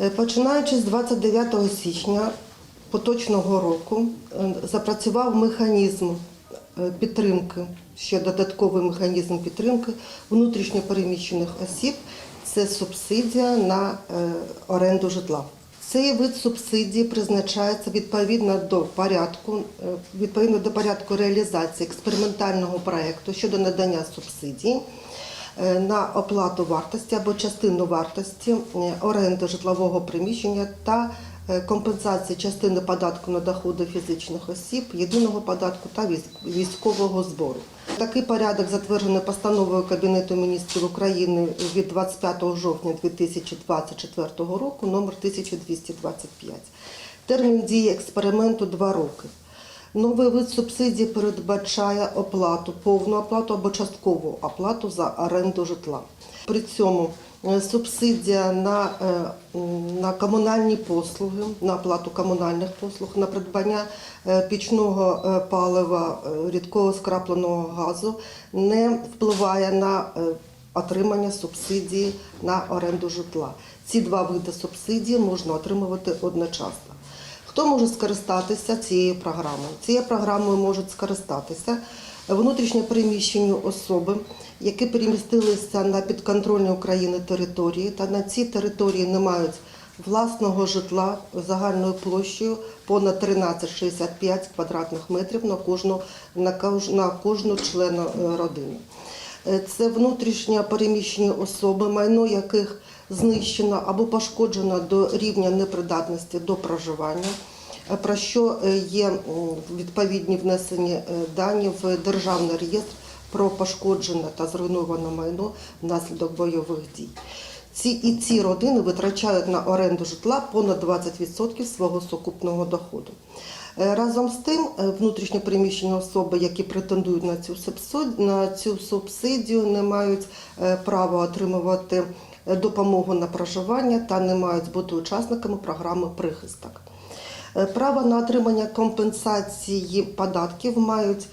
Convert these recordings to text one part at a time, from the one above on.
Е, Починаючи з 29 січня поточного року е, запрацював механізм е, підтримки, ще додатковий механізм підтримки внутрішньопереміщених осіб. Це субсидія на оренду житла. Цей вид субсидії призначається відповідно до порядку, відповідно до порядку реалізації експериментального проекту щодо надання субсидії е, на оплату вартості або частину вартості е, оренди житлового приміщення та е, компенсації частини податку на доходи фізичних осіб, єдиного податку та військ- військового збору. Такий порядок затверджений постановою Кабінету міністрів України від 25 жовтня 2024 року номер 1225. Термін дії експерименту 2 роки. Новий вид субсидії передбачає оплату, повну оплату або часткову оплату за оренду житла. При цьому е, субсидія на, е, на комунальні послуги, на оплату комунальних послуг, на придбання е, пічного палива, рідкого скрапленого газу не впливає на отримання субсидії на оренду житла. Ці два види субсидії можна отримувати одночасно. Хто може скористатися цією програмою? Цією програмою можуть скористатися внутрішньо переміщені особи, які перемістилися на підконтрольні України території та на цій території не мають власного житла загальною площею понад 1365 квадратних метрів на кожну, на кож- на кожну члена е, родини. Е, Це внутрішньо переміщені особи, майно яких знищено або пошкоджено до рівня непридатності до проживання, е, про що е, є відповідні внесені дані в Державний реєстр про пошкоджене та зруйноване майно внаслідок бойових дій. Ці і ці родини витрачають на оренду житла понад 20% свого сукупного доходу. Е, Разом з тим, е, внутрішньо переміщені особи, які претендують на цю на цю субсидію, не мають е, права отримувати допомогу на проживання та не мають бути учасниками програми прихисток. Право на отримання компенсації податків мають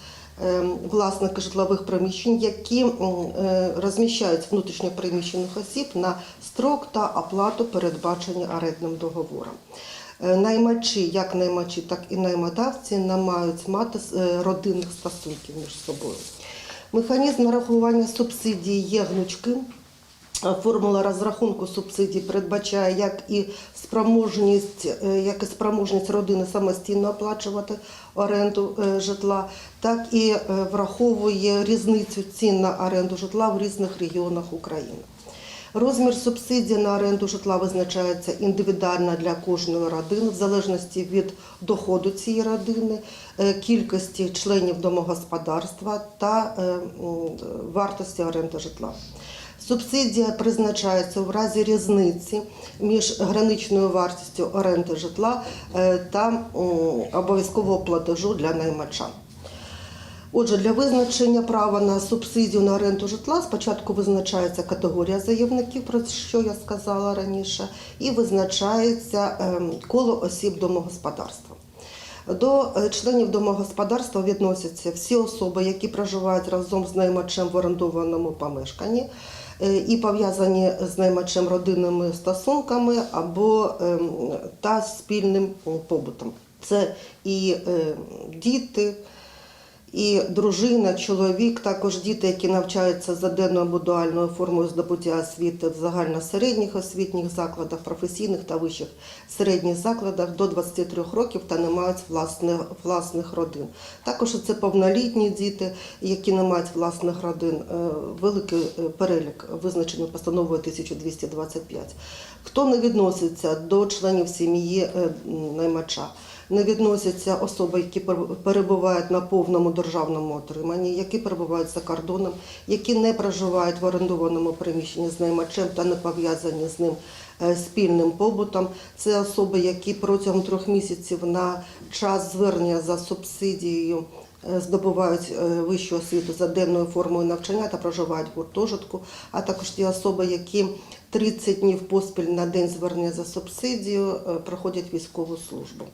власники житлових приміщень, які розміщають внутрішньо переміщених осіб на строк та оплату передбачені орендним договором. Е, Наймачі, як наймачі, так і наймодавці мають мати е, родинних стосунків між собою. Механізм нарахування субсидії є гнучким. Формула розрахунку субсидій передбачає як і спроможність, е, як і спроможність родини самостійно оплачувати оренду е, житла, так і е, враховує різницю цін на оренду житла в різних регіонах України. Розмір субсидії на оренду житла визначається індивідуально для кожної родини, в залежності від доходу цієї родини, е, кількості членів домогосподарства та е, вартості оренди житла. Субсидія призначається в разі різниці між граничною вартістю оренди житла е, та обов'язкового платежу для наймача. Отже, для визначення права на субсидію на оренду житла спочатку визначається категорія заявників, про що я сказала раніше, і визначається ем, коло осіб домогосподарства. До е, членів домогосподарства відносяться всі особи, які проживають разом з наймачем в орендованому помешканні е, і пов'язані з наймачем родинними стосунками або ем, та спільним побутом. Це і е, діти, і дружина, чоловік, також діти, які навчаються за денною або дуальною формою здобуття освіти в загальносередніх освітніх закладах, професійних та вищих середніх закладах до 23 років та не мають власне, власних родин. Також це повнолітні діти, які не мають власних родин. Е, Великий е, перелік визначений постановою 1225. Хто не відноситься до членів сім'ї е, наймача? Не відносяться особи, які пер- перебувають на повному державному отриманні, які перебувають за кордоном, які не проживають в орендованому приміщенні з наймачем та не пов'язані з ним е, спільним побутом. Це особи, які протягом трьох місяців на час звернення за субсидією е, здобувають е, вищу освіту за денною формою навчання та проживають в гуртожитку, а також ті особи, які 30 днів поспіль на день звернення за субсидію проходять військову службу.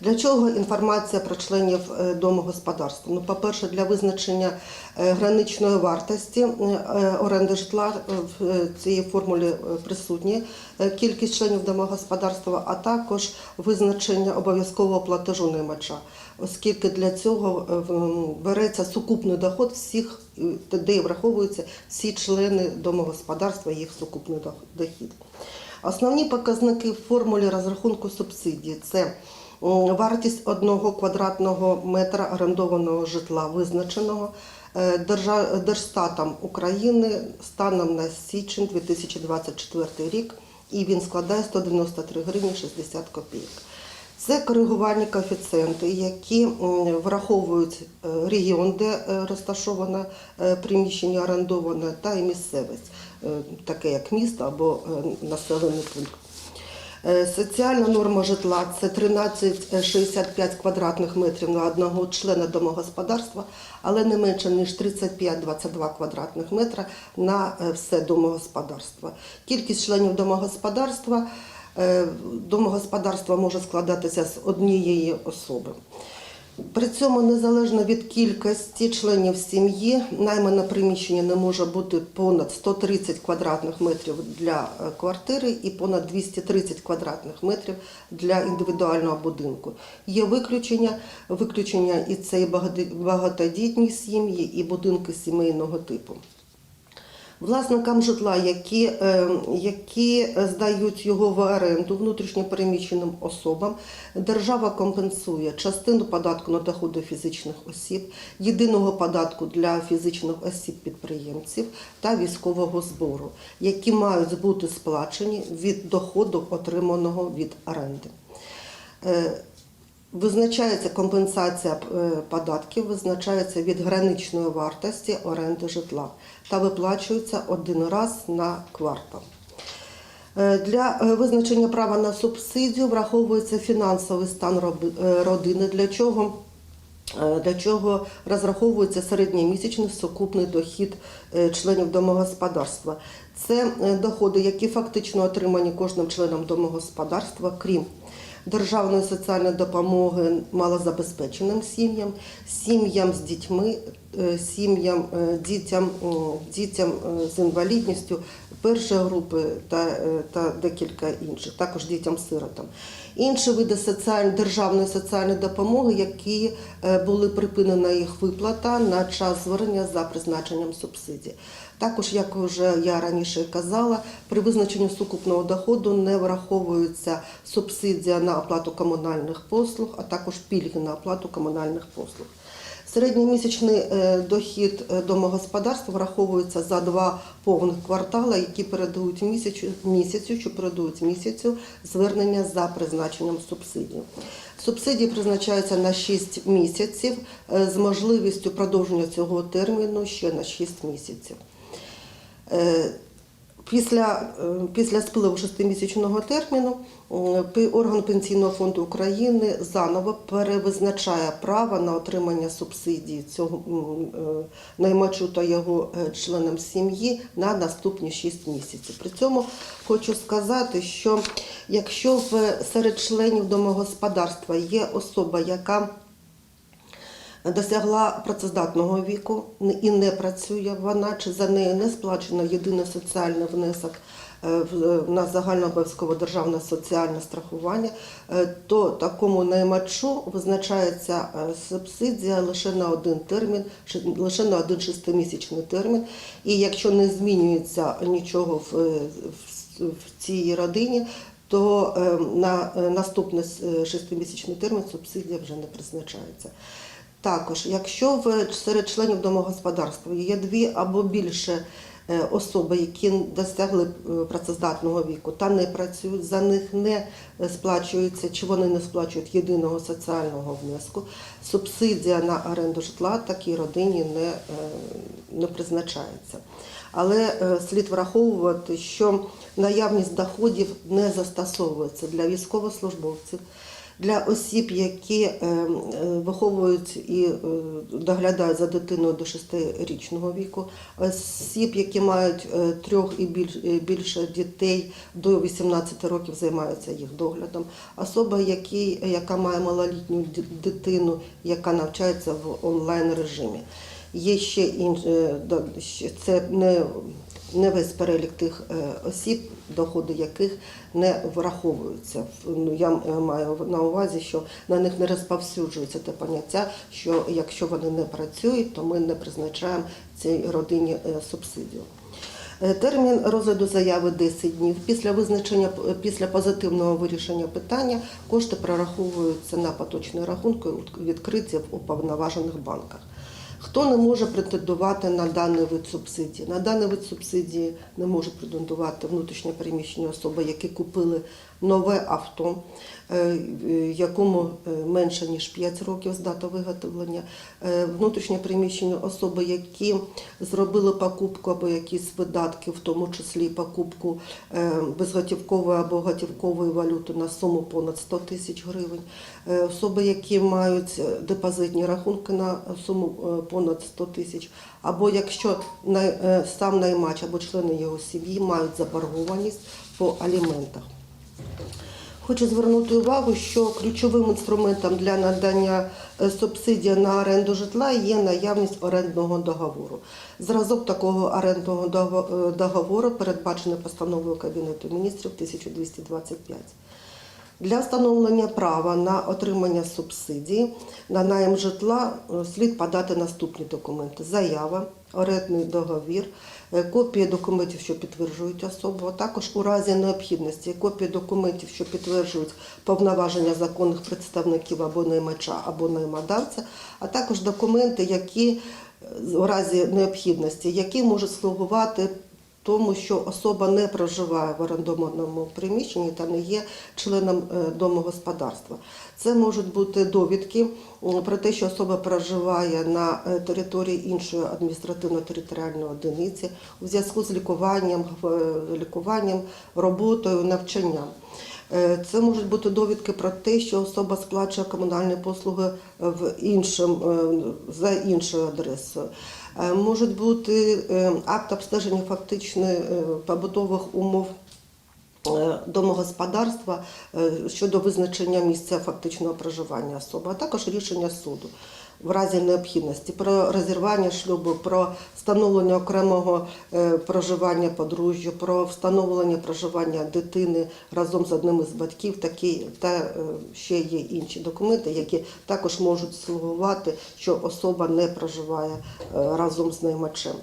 Для чого інформація про членів е, домогосподарства? Ну, по-перше, для визначення е, граничної вартості е, оренди житла в цій формулі присутні кількість членів домогосподарства, а також визначення обов'язкового платежу наймача, оскільки для цього береться сукупний доход всіх, де враховуються всі члени домогосподарства, їх сукупний дохід. Основні показники в формулі розрахунку субсидій це вартість одного квадратного метра орендованого житла, визначеного е, Держстатом України станом на січень 2024 рік, і він складає 193 гривні 60 копійок. Це коригувальні коефіцієнти, які враховують е, регіон, де е, розташоване е, приміщення орендоване, та і місцевість, е, таке як місто або е, населений пункт. Е, Соціальна норма житла це 13,65 квадратних метрів на одного члена домогосподарства, але не менше ніж 35-22 квадратних метра на е, все домогосподарство. Кількість членів домогосподарства домогосподарства домогосподарство може складатися з однієї особи. При цьому незалежно від кількості членів сім'ї, наймане приміщення не може бути понад 130 квадратних метрів для е, квартири і понад 230 квадратних метрів для індивідуального будинку. Є виключення, виключення і це і багатодітні сім'ї, і будинки сімейного типу. Власникам житла, які, е, які здають його в оренду внутрішньопереміщеним особам, держава компенсує частину податку на доходи фізичних осіб, єдиного податку для фізичних осіб-підприємців та військового збору, які мають бути сплачені від доходу, отриманого від оренди. Визначається компенсація е, податків, визначається від граничної вартості оренди житла та виплачується один раз на квартал. Е, Для е, визначення права на субсидію враховується фінансовий стан родини, для чого, для чого розраховується середньомісячний сукупний дохід членів домогосподарства. Це доходи, які фактично отримані кожним членом домогосподарства, крім державної соціальної допомоги малозабезпеченим сім'ям, сім'ям з дітьми, е, сім'ям, е, дітям, дітям е, з інвалідністю першої групи та, та декілька інших, також дітям-сиротам. Інші види соціаль... державної соціальної допомоги, які були припинена їх виплата на час звернення за призначенням субсидій. Також, як вже я раніше казала, при визначенні сукупного доходу не враховується субсидія на оплату комунальних послуг, а також пільги на оплату комунальних послуг. Середньомісячний е, дохід е, домогосподарства враховується за два повних квартали, які передають місяцю, місяцю, що передають місяцю звернення за призначенням субсидії. Субсидії призначаються на 6 місяців е, з можливістю продовження цього терміну ще на 6 місяців. Е, Після, е, після спливу шестимісячного терміну е, орган Пенсійного фонду України заново перевизначає право на отримання субсидії цього наймачу та його членам сім'ї на наступні 6 місяців. При цьому хочу сказати, що якщо серед членів домогосподарства є особа, яка досягла працездатного віку і не працює вона, чи за нею не сплачено єдиний соціальний внесок е, в- на загальнообов'язкове державне соціальне страхування, е, то такому наймачу визначається е, субсидія лише на один термін, лише на один шестимісячний термін. І якщо не змінюється нічого в, е, в, в цій родині, то е, на е, наступний е, шестимісячний термін субсидія вже не призначається. Також, якщо в серед членів домогосподарства є дві або більше е, особи, які досягли е, працездатного віку та не працюють, за них не сплачується чи вони не сплачують єдиного соціального внеску, субсидія на оренду житла такій родині не, е, не призначається. Але слід враховувати, що наявність доходів не застосовується для військовослужбовців, Для осіб, які е, е, виховують і е, доглядають за дитиною до 6-річного віку, осіб, які мають е, трьох і більш, більше дітей до 18 років, займаються їх доглядом. Особа, які, яка має малолітню дитину, яка навчається в онлайн режимі. Є ще інші, це не, не весь перелік тих е, осіб, доходи яких не враховуються. Ну, я е, маю на увазі, що на них не розповсюджується те поняття, що якщо вони не працюють, то ми не призначаємо цій родині е, субсидію. Термін розгляду заяви 10 днів. Після визначення після позитивного вирішення питання кошти прораховуються на поточні рахунки, відкриті в уповноважених банках. Хто не може претендувати на даний вид субсидії? На даний вид субсидії не може претендувати внутрішньо переміщені особи, які купили нове авто, е, якому е, менше ніж 5 років з дати виготовлення, Е, внутрішньо переміщені особи, які зробили покупку або якісь видатки, в тому числі покупку безготівкової або готівкової валюти на суму понад 100 тисяч гривень, особи, які мають депозитні рахунки на суму понад 100 тисяч, або якщо сам наймач або члени його сім'ї мають заборгованість по аліментах. Хочу звернути увагу, що ключовим інструментом для надання е, субсидії на оренду житла є наявність орендного договору. Зразок такого орендного е, договору передбачений постановою Кабінету міністрів 1225. Для встановлення права на отримання субсидії на найм житла е, слід подати наступні документи: заява, орендний договір, копії документів, що підтверджують особу, а також у разі необхідності копії документів, що підтверджують повноваження законних представників або наймача, або наймодавця, а також документи, які е, у разі необхідності, які можуть слугувати тому, що особа не проживає в орендованому приміщенні та не є членом е, домогосподарства. Це можуть бути довідки про те, що особа проживає на е, території іншої адміністративно-територіальної одиниці у зв'язку з лікуванням, лікуванням, роботою, навчанням. Е, Це можуть бути довідки про те, що особа сплачує комунальні послуги в іншим, е, за іншою адресою. Е, Можуть бути е, акт обстеження фактичних е, побутових умов е, домогосподарства е, щодо визначення місця фактичного проживання особи, а також рішення суду в разі необхідності про розірвання шлюбу, про встановлення окремого е, проживання подружжя, про встановлення проживання дитини разом з одним із батьків, такі та е, ще є інші документи, які також можуть слугувати, що особа не проживає е, разом з наймачем.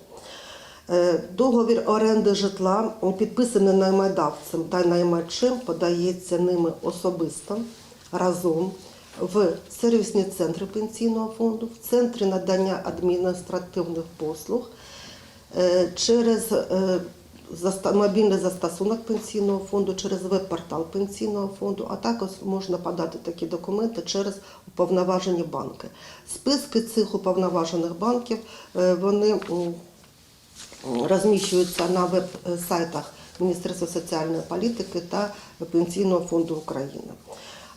Договір оренди житла підписаний наймодавцем та наймачем, подається ними особисто разом в сервісні центри пенсійного фонду, в центрі надання адміністративних послуг е, через е, мобільний застосунок пенсійного фонду, через веб-портал пенсійного фонду, а також можна подати такі документи через уповноважені банки. Списки цих уповноважених банків е, вони розміщуються на веб-сайтах Міністерства соціальної політики та Пенсійного фонду України.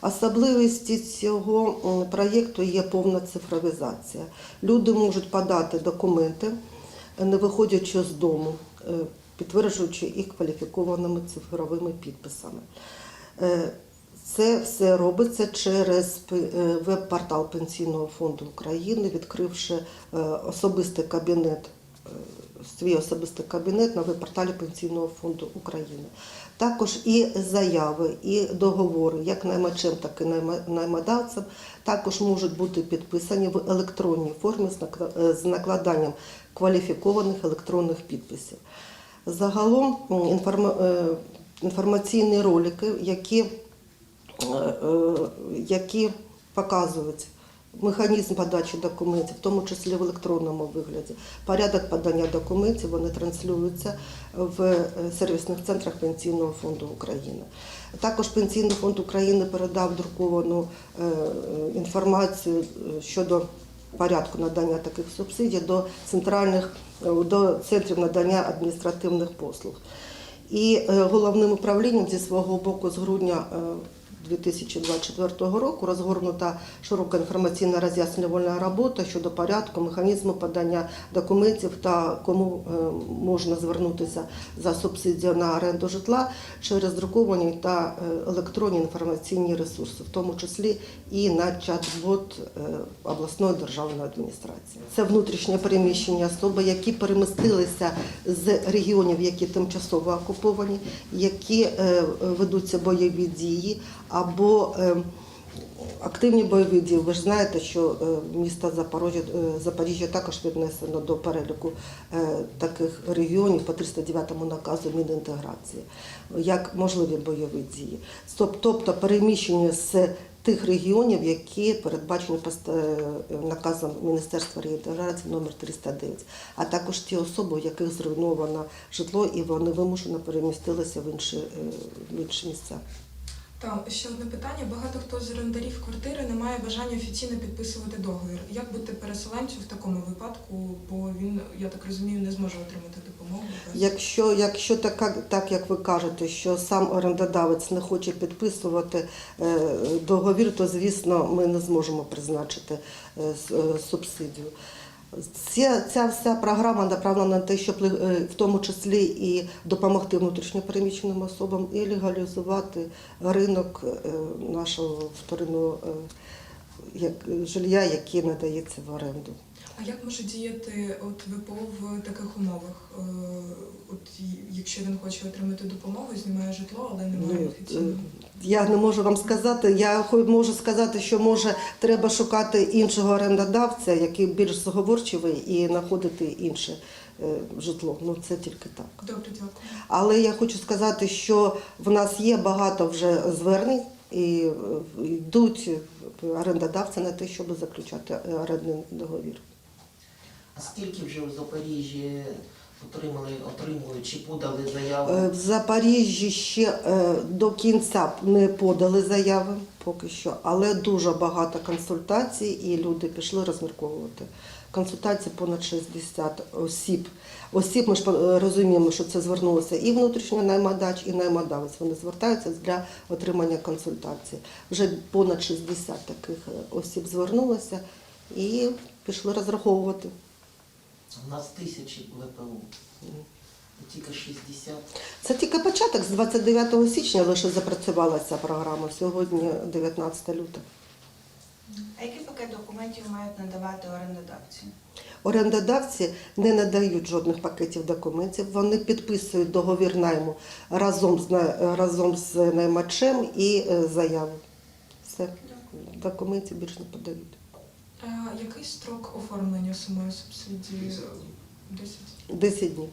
Особливістю цього проєкту є повна цифровізація. Люди можуть подати документи, не виходячи з дому, е, підтверджуючи їх кваліфікованими цифровими підписами. Е, Це все робиться через е, веб-портал Пенсійного фонду України, відкривши е, особистий кабінет, е, свій особистий кабінет на веб-порталі Пенсійного фонду України. Також і заяви, і договори, як наймачем, так і наймодавцем, також можуть бути підписані в електронній формі з е, накладанням кваліфікованих електронних підписів. Загалом е, інформаційні ролики, які е, які показують механізм подачі документів, в тому числі в електронному вигляді. Порядок подання документів вони транслюються в е, сервісних центрах Пенсійного фонду України. Також Пенсійний фонд України передав друковану е, інформацію е, щодо порядку надання таких субсидій до центральних до центрів надання адміністративних послуг. І головним управлінням зі свого боку з грудня 2024 року розгорнута широка інформаційна роз'яснювальна робота щодо порядку, механізму подання документів та кому е, можна звернутися за субсидію на оренду житла через друковані та е, електронні інформаційні ресурси, в тому числі і на чат-бот е, обласної державної адміністрації. Це внутрішнє переміщення особи, які перемістилися з регіонів, які тимчасово окуповані, які ведуться бойові дії або е, Активні бойові дії. Ви ж знаєте, що е, місто Запоріжжя, е, Запоріжжя також віднесено до переліку таких регіонів по 309 наказу Мінінтеграції, як можливі бойові дії. Тобто переміщення з тих регіонів, які передбачені наказом Міністерства реінтеграції номер 309, а також ті особи, у яких зруйновано житло і вони вимушено перемістилися в інші, в інші місця. Там ще одне питання. Багато хто з орендарів квартири не має бажання офіційно підписувати договір. Як бути переселенцю в такому випадку? Бо він, я так розумію, не зможе отримати допомогу. Якщо, якщо така, так як ви кажете, що сам орендодавець не хоче підписувати е, договір, то звісно ми не зможемо призначити е, е, субсидію. Ця, ця вся програма направлена на те, щоб е, в тому числі і допомогти внутрішньопереміщеним особам і легалізувати ринок е, нашого вторинного е, як, жилья, яке надається в оренду. А як може діяти от ВПО в таких умовах? Е, От якщо він хоче отримати допомогу, знімає житло, але немає Ну, офіційно. е, Я не можу вам сказати. Я можу сказати, що може треба шукати іншого орендодавця, який більш зговорчивий, і знаходити інше е, житло. Ну це тільки так. Добре, дякую. Але я хочу сказати, що в нас є багато вже звернень і йдуть орендодавці на те, щоб заключати е, орендний договір. А скільки вже у Запоріжжі отримали, отримують чи подали заяву? Е, В Запоріжжі ще е, до кінця не подали заяви поки що, але дуже багато консультацій і люди пішли розмірковувати. Консультації понад 60 осіб. Осіб ми ж е, розуміємо, що це звернулося і внутрішньо наймодач, і наймодавець. Вони звертаються для отримання консультацій. Вже понад 60 таких осіб звернулося і пішли розраховувати. У нас тисячі ВПУ. Тільки 60. Це тільки початок. З 29 січня лише запрацювала ця програма. Сьогодні 19 лютого. А який пакет документів мають надавати орендодавці? Орендодавці не надають жодних пакетів документів. Вони підписують договір найму разом з разом з наймачем і е, заяву. Все документів більше не подають. Який строк оформлення самої субсидії? Десять. 10 днів.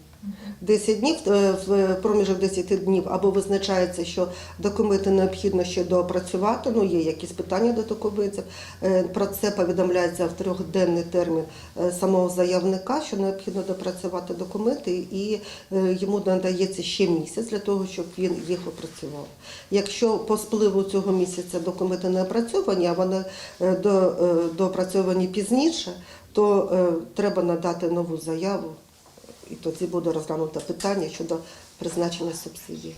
10 днів е, в проміжок 10 днів або визначається, що документи необхідно ще доопрацювати. Ну є якісь питання до документів. Е, Про це повідомляється в трьохденний термін е, самого заявника, що необхідно допрацювати документи, і е, йому надається ще місяць для того, щоб він їх опрацював. Якщо по спливу цього місяця документи не опрацьовані, а вони е, до, е, доопрацьовані пізніше, то е, треба надати нову заяву. І тоді буде розглянуто питання щодо призначення субсидій.